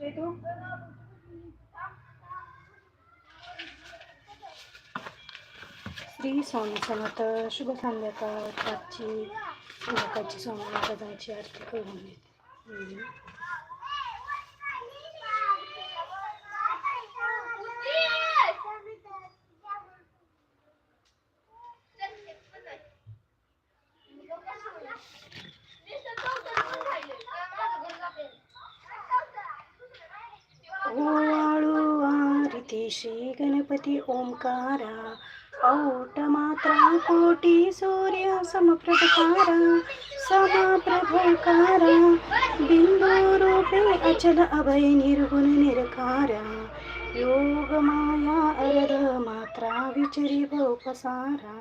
चेतू श्री स्वामी समर्थ शुभ संध्याकाळ रातची संध्याकाळची स्वामी महाराजांची आरती करून घेते श्री गणपती ओंकारा औट मात्रा कोटी सूर्य समप्रभकारा समप्रभकारा बिंदू रूपे अचल अभय निर्गुण निरकारा योग माया अर्ध मात्रा विचरी भोपसारा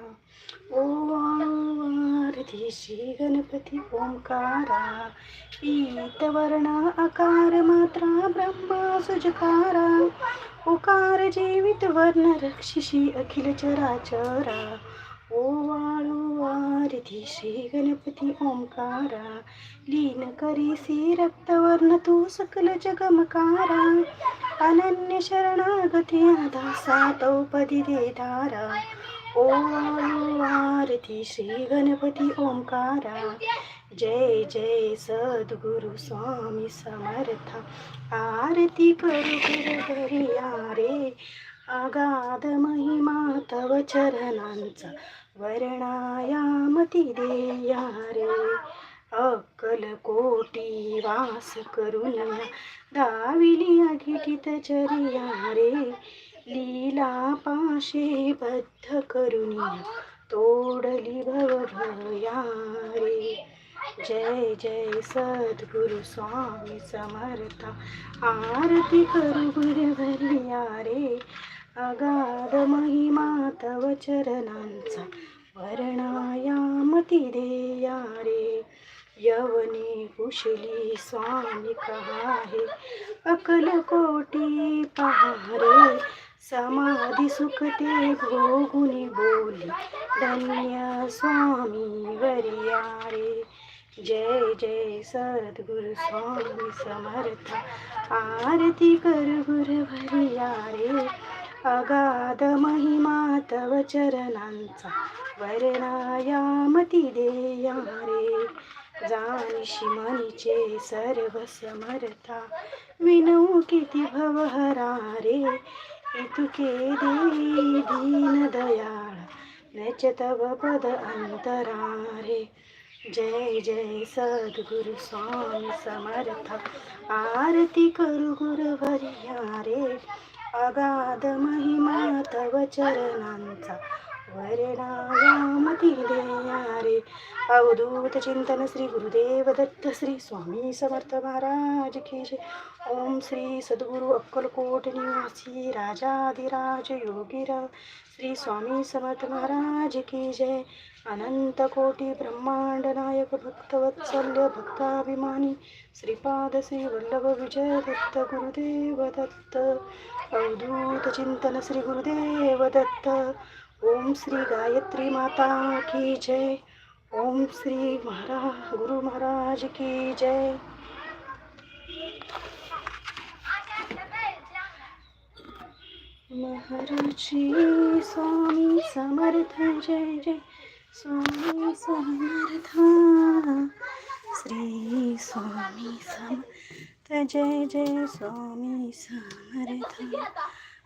ओवाळू श्री गणपती ओंकारा पीतवर्ण अकार मात्रा ब्रह्मा सुजकारा उकार जीवित वर्ण रक्षिषी अखिल चराचरा। ओवाळू आरती श्री गणपती ओंकारा। लीन करीसी रक्तवर्ण तू सकल जगमकारा। अनन्य शरणागती दासा तौपदी देधारा ओवाळू आरती श्री गणपती ओंकारा। जय जय सद्गुरु स्वामी समर्थ. आरती करू गुरुवरिया रे. अगाध महिमा तव चरणांचा वर्णायामती देया रे. अक्कल कोटी वास करून दाविली अघिटित चरिया रे. लीला पाशे बद्ध करून तोडली भवभया जय जय सद्गुरु स्वामी समर्थ। आरती करू गुरुवरिया रे। अगाध महिमा तव चरणांचा वर्णायामती देया रे। यवने कुशली स्वामी कहाहे। अकल कोटी पहारे। समाधी सुखते भोगुनी बोली। धन्य स्वामी वरिया रे। जय जय सद्गुरु स्वामी समर्थ। आरती कर गुरुवरिया रे। अगाध महिमा तव चरणांचा वर्णायामती देया रे। जाणीशी मनीचे सर्व समर्था। विनऊ किती भवहरा रे। इतुके देई दीन दयाळ। नच तव पद अंतरा रे। जय जय सद्गुरु स्वामी समर्थ. आरती करू गुरुवर्या रे अगाध महिमा तव चरणांचा. वरणायाम देया रे अवधूत चिंतन श्री गुरुदेव दत्त श्री स्वामी समर्थ महाराज की जय. ओम श्री सद्गुरु अक्कलकोट निवासी राजाधिराज योगीराव श्री स्वामी समर्थ महाराज की जय. अनंत कोटी ब्रह्मांड नायक भक्तवत्सल्य भक्ताभिमानी. श्रीपाद श्री वल्लभ विजय दत्त गुरुदेव दत्त. अवधूत चिंतन श्री गुरुदेव दत्त. ओम श्री गायत्री माता की जय। ओम श्री महाराज, गुरु महाराज की जय। महाराजी स्वामी समर्थ, जय जय। स्वामी समर्थ। श्री स्वामी समर्थ, जय जय। स्वामी समर्थ।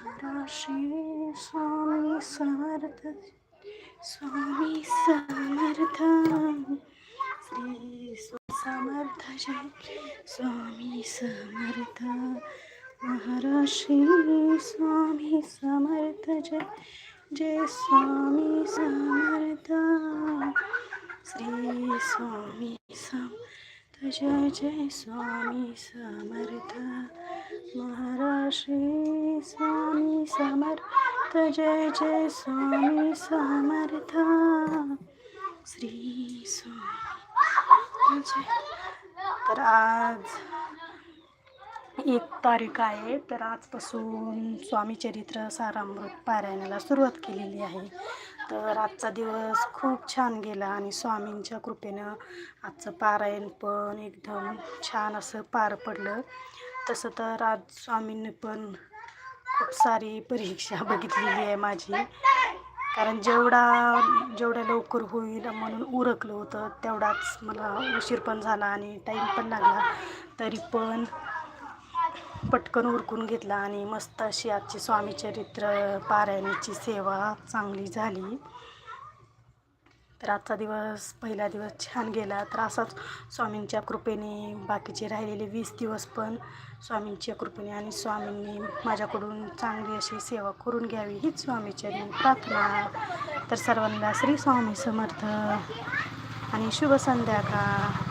श्री स्वामी समर्थ स्वामी समर्थ श्री समर्थ जय स्वामी समर्थ महाराज श्री स्वामी समर्थ जय जय स्वामी समर्थ श्री स्वामी समर्थ जय जय स्वामी समर्थ। महाराष्ट्री स्वामी समर्थ। जय जय स्वामी समर्थ। श्री स्वामी जय। तर आज एक तारीख आहे तर आजपासून स्वामी चरित्र सारामृत पारायणाला सुरुवात केलेली आहे. तर आजचा दिवस खूप छान गेला आणि स्वामींच्या कृपेनं आजचं पारायण पण एकदम छान असं पार पडलं. तसं तर आज स्वामींनी पण खूप सारी परीक्षा बघितलेली आहे माझी. कारण जेवढा जेवढ्या लवकर होईल म्हणून उरकलं होतं तेवढाच मला उशीर पण झाला आणि टाईम पण लागला. तरी पण पटकन उरकून घेतला आणि मस्त अशी आजची स्वामीचरित्र पारायणीची पारायणाची सेवा चांगली झाली. तर आजचा दिवस पहिला दिवस छान गेला. तर असाच स्वामींच्या कृपेने बाकीचे राहिलेले वीस दिवस पण स्वामींच्या कृपेने आणि स्वामींनी माझ्याकडून चांगली अशी सेवा करून घ्यावी हीच स्वामीचरणी प्रार्थना. तर सर्वांना श्री स्वामी समर्थ आणि शुभ संध्याकाळ.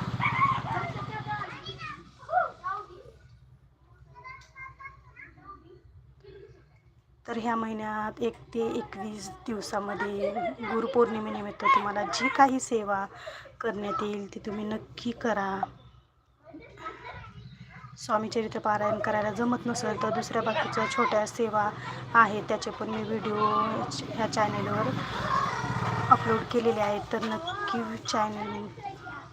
तर ह्या महिन्यात एक ते एकवीस दिवसामध्ये गुरुपौर्णिमेनिमित्त तुम्हाला जी काही सेवा करण्यात येईल ती तुम्ही नक्की करा. स्वामीचरित्र पारायण करायला जमत नसेल तर दुसऱ्या बाकीच्या छोट्या सेवा आहेत त्याचे पण मी व्हिडिओ ह्या चॅनेलवर अपलोड केलेले आहेत. तर नक्की चॅनल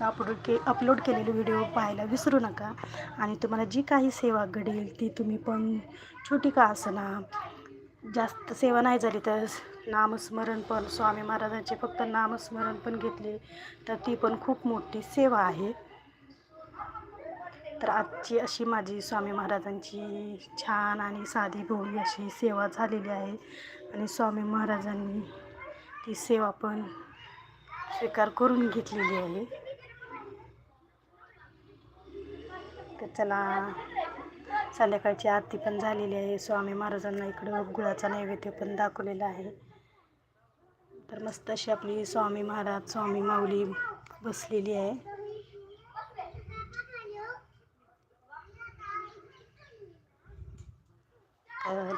अपलोड के अपलोड केलेले व्हिडिओ पाहायला विसरू नका. आणि तुम्हाला जी काही सेवा घडेल ती तुम्ही पण छोटी का असना जास्त सेवा नाही झाली तर नामस्मरण पण. स्वामी महाराजांचे फक्त नामस्मरण पण घेतले तर ती पण खूप मोठी सेवा आहे. तर आजची अशी माझी स्वामी महाराजांची छान आणि साधी भोळी अशी सेवा झालेली आहे. आणि स्वामी महाराजांनी ती सेवा पण स्वीकार करून घेतलेली आहे. तर चला संध्याकाळची आरती पण झालेली आहे. स्वामी महाराजांना इकडं गुळाचा नैवेद्य पण दाखवलेला आहे. तर मस्त अशी आपली स्वामी महाराज स्वामी माऊली बसलेली आहे. तर